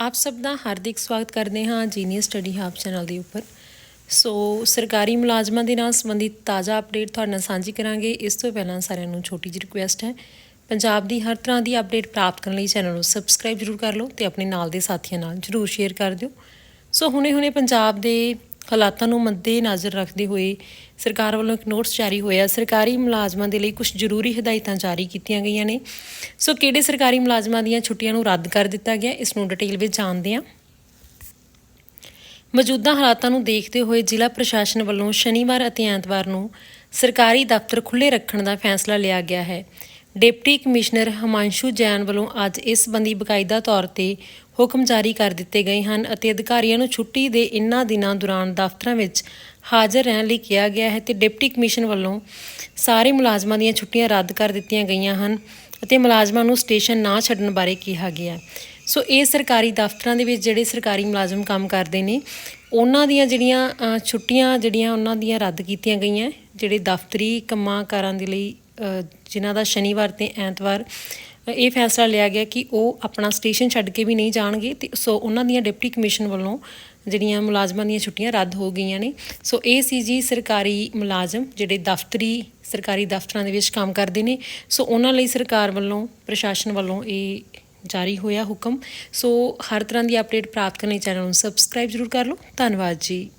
ਆਪ ਸਭ ਦਾ ਹਾਰਦਿਕ ਸਵਾਗਤ ਕਰਦੇ ਹਾਂ ਜੀਨੀਅਸ ਸਟੱਡੀ ਹੱਬ ਚੈਨਲ ਦੇ ਉੱਪਰ। ਸੋ ਸਰਕਾਰੀ ਮੁਲਾਜ਼ਮਾਂ ਦੇ ਨਾਲ ਸੰਬੰਧਿਤ ਤਾਜ਼ਾ ਅਪਡੇਟ ਤੁਹਾਡੇ ਨਾਲ ਸਾਂਝੀ ਕਰਾਂਗੇ। ਇਸ ਤੋਂ ਪਹਿਲਾਂ ਸਾਰਿਆਂ ਨੂੰ ਛੋਟੀ ਜਿਹੀ ਰਿਕੁਐਸਟ ਹੈ, ਪੰਜਾਬ ਦੀ ਹਰ ਤਰ੍ਹਾਂ ਦੀ ਅਪਡੇਟ ਪ੍ਰਾਪਤ ਕਰਨ ਲਈ ਚੈਨਲ ਨੂੰ ਸਬਸਕ੍ਰਾਈਬ ਜ਼ਰੂਰ ਕਰ ਲਓ ਤੇ ਆਪਣੇ ਨਾਲ ਦੇ ਸਾਥੀਆਂ ਨਾਲ ਜ਼ਰੂਰ ਸ਼ੇਅਰ ਕਰ ਦਿਓ। ਸੋ ਹੁਣੇ-ਹੁਣੇ ਪੰਜਾਬ ਦੇ ਹਾਲਾਤਾਂ ਨੂੰ ਮੱਦੇਨਜ਼ਰ ਰੱਖਦੇ ਹੋਏ ਸਰਕਾਰ ਵੱਲੋਂ ਇੱਕ ਨੋਟਿਸ ਜਾਰੀ ਹੋਇਆ। ਸਰਕਾਰੀ ਮੁਲਾਜ਼ਮਾਂ ਦੇ ਲਈ ਕੁਝ ਜ਼ਰੂਰੀ ਹਦਾਇਤਾਂ ਜਾਰੀ ਕੀਤੀਆਂ ਗਈਆਂ ਨੇ। ਸੋ ਕਿਹੜੇ ਸਰਕਾਰੀ ਮੁਲਾਜ਼ਮਾਂ ਦੀਆਂ ਛੁੱਟੀਆਂ ਨੂੰ ਰੱਦ ਕਰ ਦਿੱਤਾ ਗਿਆ, ਇਸ ਨੂੰ ਡਿਟੇਲ ਵਿੱਚ ਜਾਣਦੇ ਹਾਂ। ਮੌਜੂਦਾ ਹਾਲਾਤਾਂ ਨੂੰ ਦੇਖਦੇ ਹੋਏ ਜ਼ਿਲ੍ਹਾ ਪ੍ਰਸ਼ਾਸਨ ਵੱਲੋਂ ਸ਼ਨੀਵਾਰ ਅਤੇ ਐਤਵਾਰ ਨੂੰ ਸਰਕਾਰੀ ਦਫ਼ਤਰ ਖੁੱਲ੍ਹੇ ਰੱਖਣ ਦਾ ਫੈਸਲਾ ਲਿਆ ਗਿਆ ਹੈ। ਡਿਪਟੀ ਕਮਿਸ਼ਨਰ ਹਿਮਾਂਸ਼ੂ ਜੈਨ ਵੱਲੋਂ ਅੱਜ ਇਸ ਸੰਬੰਧੀ ਬਕਾਇਦਾ ਤੌਰ ਤੇ ਹੁਕਮ ਜਾਰੀ ਕਰ ਦਿੱਤੇ ਗਏ ਹਨ ਅਤੇ ਅਧਿਕਾਰੀਆਂ ਨੂੰ ਛੁੱਟੀ ਦੇ ਇਨ੍ਹਾਂ ਦਿਨਾਂ ਦੌਰਾਨ ਦਫ਼ਤਰਾਂ ਵਿੱਚ ਹਾਜ਼ਰ ਰਹਿਣ ਲਈ ਕਿਹਾ ਗਿਆ ਹੈ ਤੇ ਡਿਪਟੀ ਕਮਿਸ਼ਨ ਵੱਲੋਂ ਸਾਰੇ ਮੁਲਾਜ਼ਮਾਂ ਦੀਆਂ ਛੁੱਟੀਆਂ ਰੱਦ ਕਰ ਦਿੱਤੀਆਂ ਗਈਆਂ ਹਨ ਅਤੇ ਮੁਲਾਜ਼ਮਾਂ ਨੂੰ ਸਟੇਸ਼ਨ ਨਾ ਛੱਡਣ ਬਾਰੇ ਕਿਹਾ ਗਿਆ। ਸੋ ਇਹ ਸਰਕਾਰੀ ਦਫ਼ਤਰਾਂ ਦੇ ਵਿੱਚ ਜਿਹੜੇ ਸਰਕਾਰੀ ਮੁਲਾਜ਼ਮ ਕੰਮ ਕਰਦੇ ਨੇ, ਉਹਨਾਂ ਦੀਆਂ ਜਿਹੜੀਆਂ ਛੁੱਟੀਆਂ ਜਿਹੜੀਆਂ ਉਹਨਾਂ ਦੀਆਂ ਰੱਦ ਕੀਤੀਆਂ ਗਈਆਂ, ਜਿਹੜੇ ਦਫ਼ਤਰੀ ਕੰਮਾਂ ਕਾਰਾਂ ਦੇ ਲਈ ਜਿਨ੍ਹਾਂ ਦਾ ਸ਼ਨੀਵਾਰ ਤੇ ਐਤਵਾਰ ਇਹ ਫੈਸਲਾ ਲਿਆ ਗਿਆ ਕਿ ਉਹ ਆਪਣਾ ਸਟੇਸ਼ਨ ਛੱਡ ਕੇ ਵੀ ਨਹੀਂ ਜਾਣਗੇ ਤੇ ਸੋ ਉਹਨਾਂ ਦੀਆਂ ਡਿਪਟੀ ਕਮਿਸ਼ਨ ਵੱਲੋਂ ਜਿਹੜੀਆਂ ਮੁਲਾਜ਼ਮਾਂ ਦੀਆਂ ਛੁੱਟੀਆਂ ਰੱਦ ਹੋ ਗਈਆਂ ਨੇ। ਸੋ ਇਹ ਸੀ ਜੀ ਸਰਕਾਰੀ ਮੁਲਾਜ਼ਮ ਜਿਹੜੇ ਦਫ਼ਤਰੀ, ਸਰਕਾਰੀ ਦਫ਼ਤਰਾਂ ਦੇ ਵਿੱਚ ਕੰਮ ਕਰਦੇ ਨੇ। ਸੋ ਉਹਨਾਂ ਲਈ ਸਰਕਾਰ ਵੱਲੋਂ, ਪ੍ਰਸ਼ਾਸਨ ਵੱਲੋਂ ਇਹ ਜਾਰੀ ਹੋਇਆ ਹੁਕਮ। ਸੋ ਹਰ ਤਰ੍ਹਾਂ ਦੀ ਅਪਡੇਟ ਪ੍ਰਾਪਤ ਕਰਨ ਲਈ ਚੈਨਲ ਨੂੰ ਸਬਸਕ੍ਰਾਈਬ ਜ਼ਰੂਰ ਕਰ ਲਓ। ਧੰਨਵਾਦ ਜੀ।